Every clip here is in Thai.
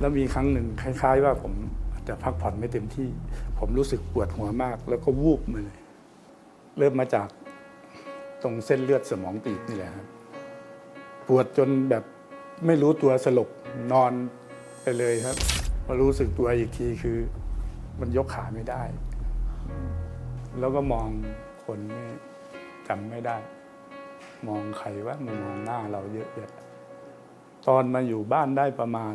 แล้วมีครั้งหนึ่งคล้าย ๆ ว่าผมอาจจะพักผ่อนไม่เต็มที่ ผมรู้สึกปวดหัวมาก แล้วก็วูบมาเลย เริ่มมาจากตรงเส้นเลือดสมองตีบนี่แหละครับปวดจนแบบไม่รู้ตัวสลบนอนไปเลยครับมารู้สึกตัวอีกทีคือ มันยกขาไม่ได้ แล้วก็มองคนไม่จำไม่ได้ มองใครว่ามามองหน้าเราเยอะแยะตอนมาอยู่บ้านได้ประมาณ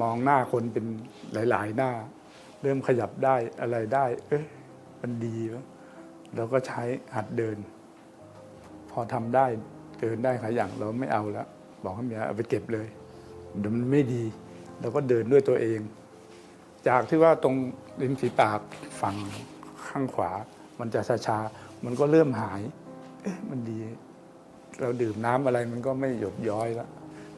มองหน้าคนเป็นหลาย ๆ หน้า เริ่มขยับได้อะไรได้ เอ๊ะมันดีวะเราก็ใช้หัดเดิน พอทำได้เดินได้ขายอย่างเราไม่เอาแล้วบอกให้เมียเอาไปเก็บเลยเดี๋ยวมันไม่ดีเราก็เดินด้วยตัวเอง จากที่ว่าตรงริมฝีปากฝั่งข้างขวา มันจะชาๆมันก็เริ่มหาย เอ๊ะมันดี เราดื่มน้ำอะไรมันก็ไม่หยดย้อยแล้ว